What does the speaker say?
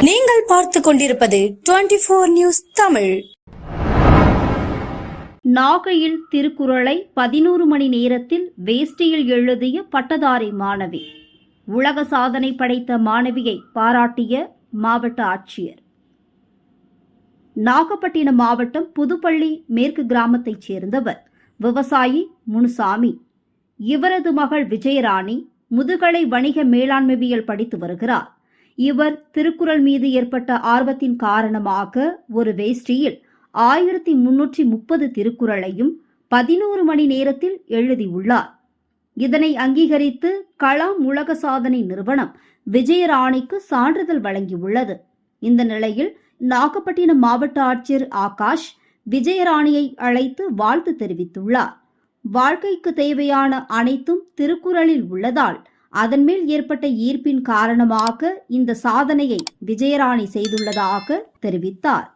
நீங்கள் பார்த்து கொண்டிருப்பது டுவெண்டி போர் நியூஸ் தமிழ். நாகையில் திருக்குறளை பதினோரு மணி நேரத்தில் வேஷ்டியில் எழுதிய பட்டதாரி மாணவி. உலக சாதனை படைத்த மாணவியை பாராட்டிய மாவட்ட ஆட்சியர். நாகப்பட்டினம் மாவட்டம் புதுப்பள்ளி மேற்கு கிராமத்தைச் சேர்ந்தவர் விவசாயி முனுசாமி. இவரது மகள் விஜயராணி முதுகலை வணிக மேலாண்மைவியல் படித்து வருகிறார். இவர் திருக்குறள் மீது ஏற்பட்ட ஆர்வத்தின் காரணமாக ஒரு வேஷ்டியில் ஆயிரத்தி முன்னூற்றி முப்பது திருக்குறளையும் பதினோரு மணி நேரத்தில் எழுதியுள்ளார். இதனை அங்கீகரித்து கலாம் உலக சாதனை நிறுவனம் விஜயராணிக்கு சான்றிதழ் வழங்கியுள்ளது. இந்த நிலையில் நாகப்பட்டினம் மாவட்ட ஆட்சியர் ஆகாஷ் விஜயராணியை அழைத்து வாழ்த்து தெரிவித்துள்ளார். வாழ்க்கைக்கு தேவையான அனைத்தும் திருக்குறளில் உள்ளதால் அதன் மேல் ஏற்பட்ட ஈர்ப்பின் காரணமாக இந்த சாதனையை விஜயராணி செய்துள்ளதாக தெரிவித்தார்.